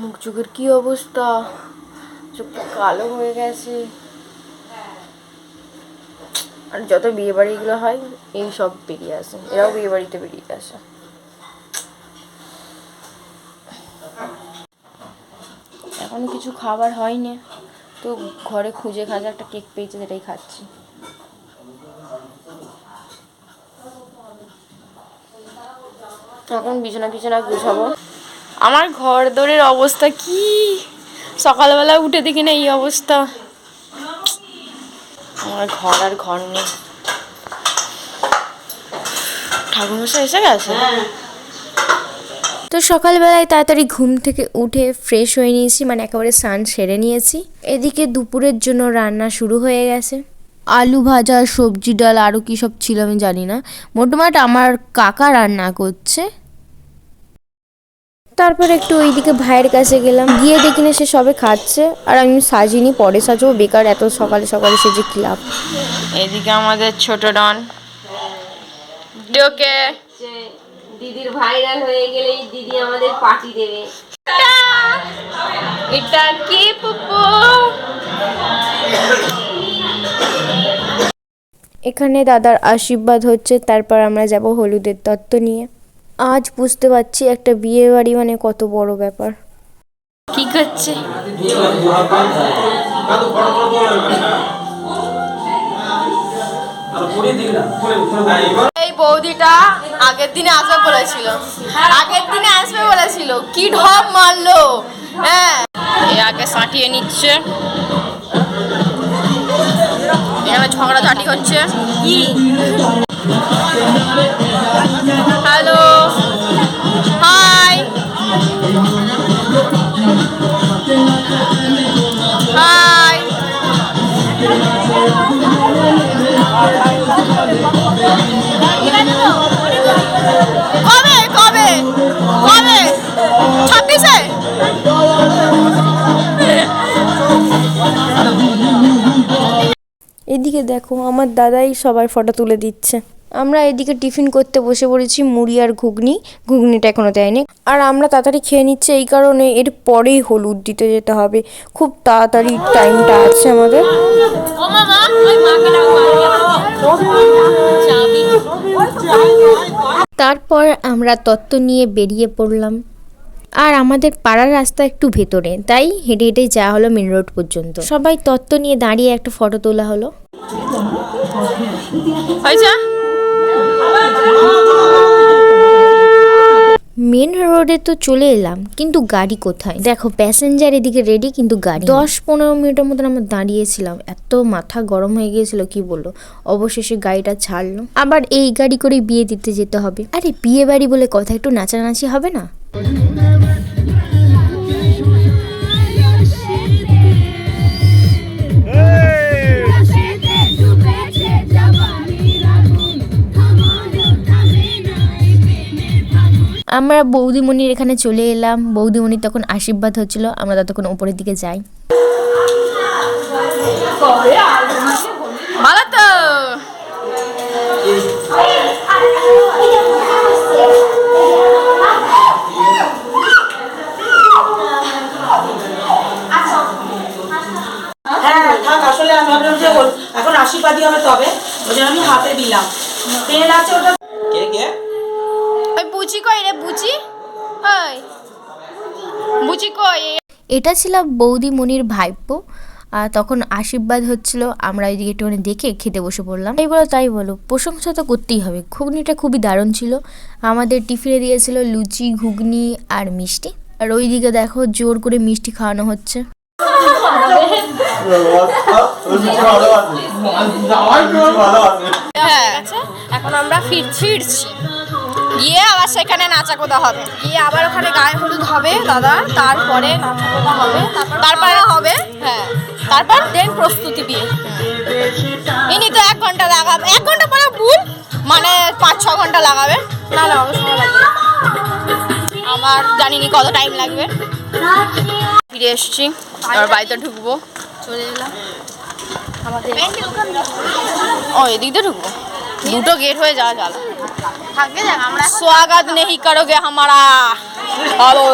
মুখ চোখের কি অবস্থা? চোখটা কালো হয়ে গেছে। আর যত বিয়ে বাড়িগুলো হয়, এই সব বেরিয়ে আসে। এরাও বিয়ে বাড়িতে বেরিয়ে আসে। এখন কিছু খাবার হয়নি। তো ঘরে খুঁজে খাজে একটা কেক পেয়েছে, সেটাই খাচ্ছি। এখন বিছানা বিছানা গুছাবো। আমার ঘর দরের অবস্থা কি? সকালবেলা উঠে দেখি না এই অবস্থা। আমার ঘর আর ঘর নেই। ঠাকুরমশাই এসে গেছে? তো সকালবেলায় তাড়াতাড়ি ঘুম থেকে উঠে ফ্রেশ হয়ে নিয়েছি মানে একেবারে স্নান সেরে নিয়েছি। এদিকে দুপুরের জন্য রান্না শুরু হয়ে গেছে। আলু ভাজা সবজি ডাল আরও কী সব ছিল আমি জানি না। মোটামুটি আমার কাকা রান্না করছে। তারপর একটু ওইদিকে ভাইয়ের কাছে গেলাম। গিয়ে দেখি না সে সবে খাচ্ছে। আর আমি সাজিনি পরে সাজবো। বেকার এত সকালে সকালে সেজে কি লাভ? এদিকে আমাদের ছোট ডন। ডোকে। দিদির ভাইরাল হয়ে গেলেই দিদি আমাদের পার্টি দেবে। এটা কি পুপু? এখানে দাদার আশীর্বাদ হচ্ছে তারপর আমরা যাব হলুদের তত্ত্ব নিয়ে। আজ বুঝতে পারছি একটা বিয়ে বাড়ি মানে কত বড় ব্যাপার। কি করছে এই বৌদিটা আগের দিনে আসবে বলেছিল। আগের দিনে আসবে বলেছিল। কি ঢপ মারলো। হ্যাঁ। এ আগে সাঁটিয়ে নিচ্ছে। এখানে ঝগড়াঝাটি হচ্ছে। কি? এদিকে দেখো আমার দাদাই সবার ফটো তুলে দিচ্ছে আমরা এদিকে টিফিন করতে বসে পড়েছি মুড়ি আর ঘুগনি ঘুগনিটা এখনও দেয়নি আর আমরা তাড়াতাড়ি খেয়ে নিচ্ছি এই কারণে এর পরেই হলুদ দিতে যেতে হবে খুব তাড়াতাড়ি টাইমটা আছে আমাদের তারপর আমরা তত্ত্ব নিয়ে বেরিয়ে পড়লাম আর আমাদের পাড়ার রাস্তা একটু ভেতরে তাই হেঁটে হেঁটে যাওয়া হলো মেন রোড পর্যন্ত। সবাই তত্ত্ব নিয়ে দাঁড়িয়ে একটা ফটো তোলা হলো। মেন রোডে তো চলে এলাম কিন্তু গাড়ি কোথায়? দেখো প্যাসেঞ্জার এদিকে রেডি কিন্তু গাড়ি দশ পনেরো মিনিটের মতন আমরা দাঁড়িয়েছিলাম এত মাথা গরম হয়ে গিয়েছিল কি বলল অবশেষে গাড়িটা ছাড়লো। আবার এই গাড়ি করে বিয়ে দিতে যেতে হবে। আরে বিয়ে বাড়ি বলে কথা একটু নাচানাচি হবে না? আমরা বৌদিমণির এখানে চলে এলাম। বৌদিমণির তখন আশীর্বাদ হচ্ছিল আমরা ততক্ষণ উপরের দিকে যাই। আছে ওটা কে কে? ওই বুচি কই রে বুচি ওই। বুচি কই? এটা ছিল বৌদিমণির ভাইপো আর তখন আশীর্বাদ হচ্ছিল আমরা ওইদিকে একটুখানি দেখে খেতে বসে পড়লাম। তাই বলো তাই বলো প্রশংসা তো করতেই হবে। ঘুগনিটা খুবই দারুণ ছিল। আমাদের টিফিনে দিয়েছিল লুচি ঘুগনি আর মিষ্টি। আর ওইদিকে দেখো জোর করে মিষ্টি খাওয়ানো হচ্ছে। এখন আমরা ফির ফিরছি। গিয়ে আবার সেখানে নাচা কোদা হবে। গিয়ে আবার ওখানে গায়ে হলুদ হবে দাদা। তারপরে নাচা কোদা হবে। তারপরে হবে। হ্যাঁ। তারপর দেন প্রস্তুতি বিয়ে ইনি তো এক ঘণ্টা লাগাবে। এক ঘণ্টা পরে ভুল? মানে পাঁচ ছ ঘণ্টা লাগাবে? না লাগাবে সময় লাগবে। আমার জানিনি কত টাইম লাগবে। ফিরে এসছি। এবার বাড়িতে ঢুকবো। চলে এলাম। ও এদিক ঢুকবো? দুটো গেট হয়ে যাওয়া স্বাগত নেই করোগে আমারা হ্যালো।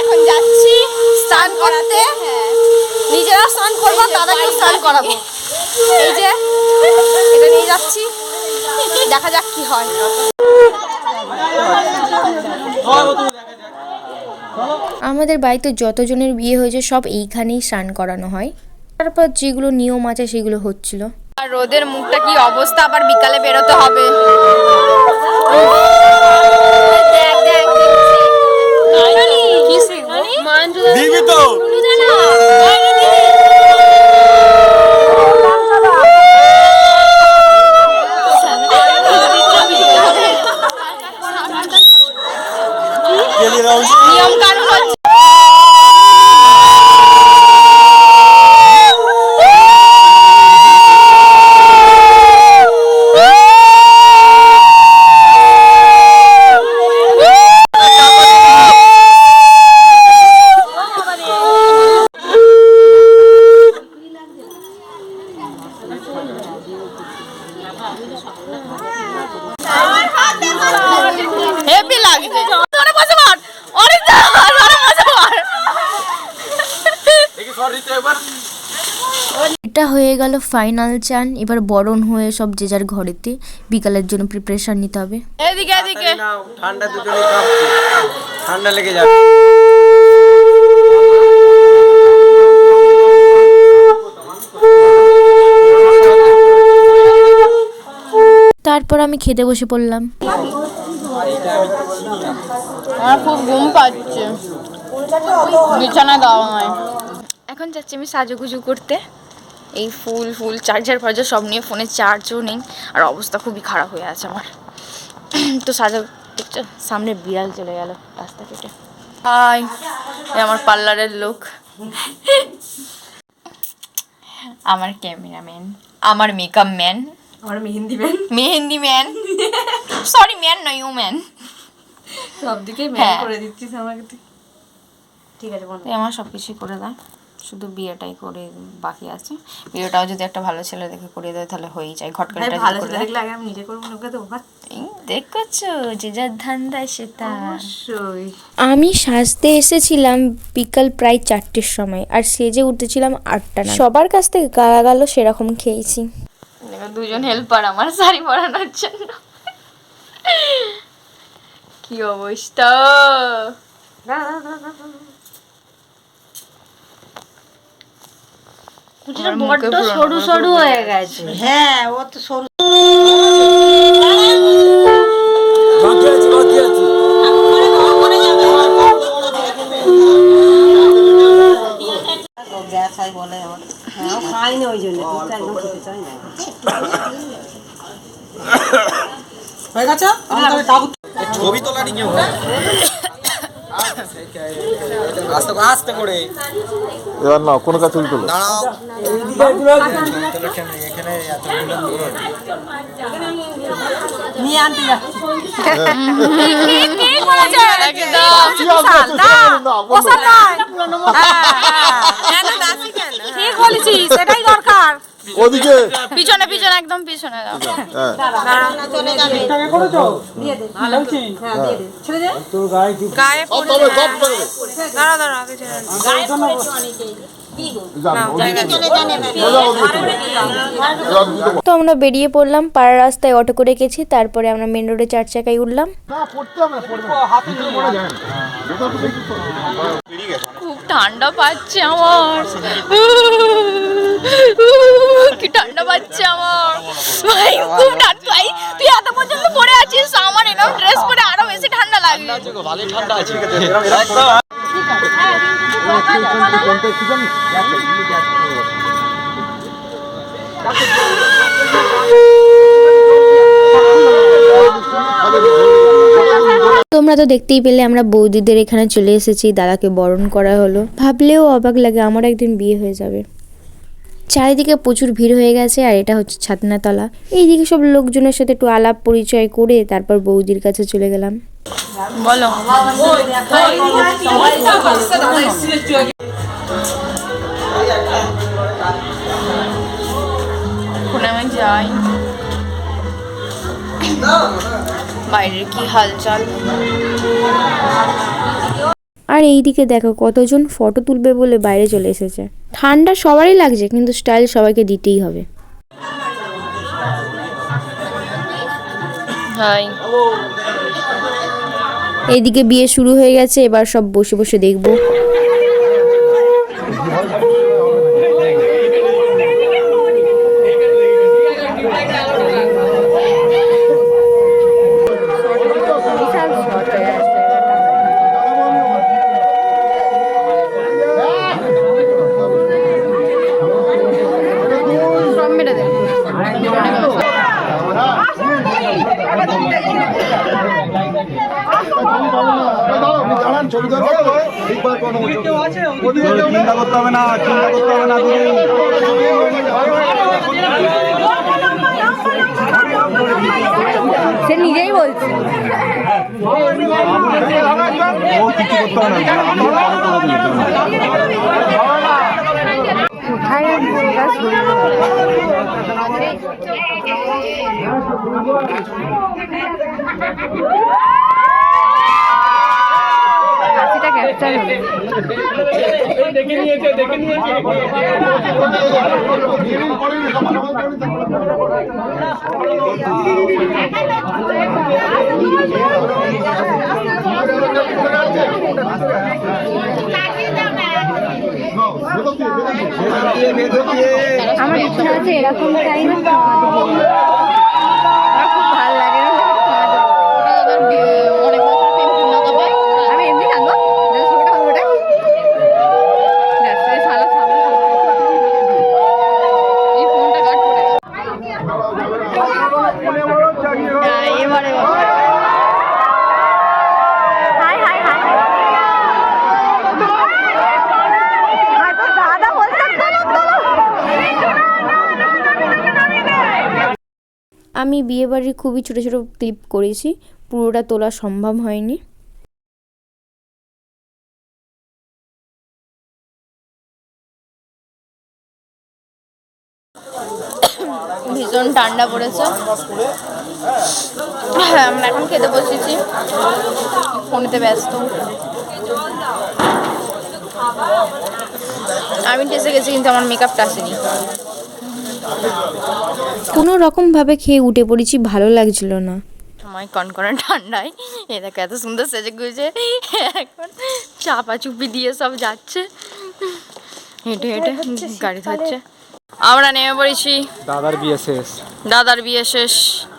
এখন যাচ্ছি স্নান করাতে। নিজেরা স্নান করব দাদাকে স্নান করাবো। এই যে এটা নিয়ে যাচ্ছি। দেখা যাক কি হয়। হ্যাঁ, হ্যাঁ, হ্যাঁ। আমাদের বাড়িতে যতজনের বিয়ে হয়েছে সব এইখানেই স্নান করানো হয়। তারপর যেগুলো নিয়ম আছে সেগুলো হচ্ছিল। আর রোদের মুখটা কি অবস্থা? আবার বিকালে বেরোতে হবে। দিবি তো গেলি রাউন্ড নিয়ম কানুন হচ্ছে হেভি লাগছে ধরে বসে পড় অনেক ধরে বসে পড় দেখি সর দিতে একবার এটা হয়ে গেল ফাইনাল চান এবার বরণ হয়ে সব যে যার ঘরেতে বিকালের জন্য প্রিপারেশন নিতে হবে। এদিকে এদিকে। ঠান্ডা কাঁপছে ঠান্ডা লেগে যাবে। তারপর আমি খেতে বসে পড়লাম। আমার খুব ঘুম পাচ্ছে। বিছানা দাও আমায়। এখন যাচ্ছি আমি সাজুগুজু করতে। এই ফুল ফুল চার্জার ফার্জার সব নিয়ে ফোনে চার্জও নেই। আর অবস্থা খুবই খারাপ হয়ে আছে আমার। তো সাজা দেখছ? সামনে বিড়াল চলে গেল রাস্তা কেটে হাই আমার পার্লারের লোক। আমার ক্যামেরাম্যান আমার মেকআপ ম্যান আমার mehendi man mehendi man sorry man নয় ইউ ম্যান সব দিকে হ্যাঁ। করে দিচ্ছিস আমাকে ঠিক আছে আমার সব কিছুই করে দাও শুধু বিয়েটাই করে বাকি আছে। বিয়েটাও যদি একটা ভালো ছেলে দেখে করে দেয় তাহলে হয়েই যায়। ভাই ঘটকালিটা ভালো ছেলে দেখলে আগে আমি নিজে করব ওকে তো ভাত দেখছ যে যার ধান্দায় সেটা অবশ্যই। আমি সাজতে এসেছিলাম বিকাল প্রায় চারটের সময় আর সেজে উঠেছিলাম আটটা সবার কাছ থেকে গালাগালো সেরকম খেয়েছি। দুজন হেল্পার আমার শাড়ি পরানোর জন্য। কি অবস্থা? আমার মুখে সরু সরু হয়ে গেছে। হ্যাঁ ও তো সরু আস্তে করে আস্তে করে। এবার না কোনো কাছে তুলো দাঁড়াও। এখানে? নিয়ে আনতে ঠিক বলেছিস? সেটাই দরকার। ওদিকে। পিছনে পিছনে একদম পিছনে তো আমরা বেরিয়ে পড়লাম পাড়ার রাস্তায় অটো করে গেছি তারপরে আমরা মেন রোডে চার চাকায় উঠলাম। পড়ে। খুব ঠান্ডা পাচ্ছে আমার। পাচ্ছে আমার। ভাই খুব ঠান্ডা। ভাই তুই এত পর্যন্ত পরে আছিস? আমার এরকম ড্রেস পরে আরও বেশি ঠান্ডা লাগে তোমরা তো দেখতেই পেলে আমরা বৌদিদের এখানে চলে এসেছি দাদাকে বরণ করা হলো। ভাবলেও অবাক লাগে আমার একদিন বিয়ে হয়ে যাবে। চারিদিকে প্রচুর ভিড় হয়ে গেছে আর এটা হচ্ছে ছাতনাতলা। এইদিকে সব লোকজনের সাথে একটু আলাপ পরিচয় করে তারপর বৌদির কাছে চলে গেলাম। বলো। বাইরের কি হালচাল? আর এই দিকে দেখো কতজন ফটো তুলবে বলে বাইরে চলে এসেছে। ঠান্ডা সবারই লাগছে কিন্তু স্টাইল সবাইকে দিতেই হবে। এইদিকে বিয়ে শুরু হয়ে গেছে এবার সব বসে বসে দেখব। ছবি চিন্তা করতে হবে না চিন্তা করতে হবে না সে নিজেই বলছে। আমি পরে করে দিই। হাসিটা ক্যাপচার হলো আমার ইচ্ছা আছে এরকম টাইম আমি বিয়েবাড়ির খুবই ছোট ছোট ক্লিপ করেছি, পুরোটা তোলা সম্ভব হয়নি। ভীষণ ঠান্ডা পড়েছে। হ্যাঁ আমরা এখন খেতে বসেছি। ফোনেতে ব্যস্ত। আমি টেসে গেছি কিন্তু আমার মেকআপটা আসেনি। কোনো রকমভাবে খেয়ে উঠে পড়েছি ভালো লাগছিল না। সময় কনকনে ঠান্ডায়। এ দেখো এত সুন্দর সেজে গুজে এখন চাপা চুপি দিয়ে সব যাচ্ছে। হেঁটে হেঁটে গাড়ি ধরছে। আমরা নেমে পড়েছি। দাদার বিয়ে শেষ। দাদার বিয়ে শেষ।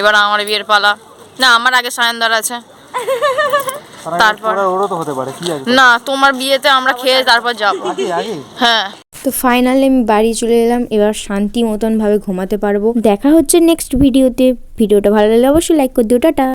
এবার আমার বিয়ের পালা। না আমার আগে সায়নদার আছে। তারপর ওরও তো হতে পারে কি আছে না তোমার বিয়েতে আমরা খেয়ে তারপর যাব। আগে আগে? হ্যাঁ। তো ফাইনালি আমি বাড়ি চলে এলাম। এবার শান্তি মতন ভাবে ঘুমাতে পারব। দেখা হচ্ছে নেক্সট ভিডিওতে ভিডিওটা ভালো লাগলে অবশ্যই লাইক করে দিও। টাটা।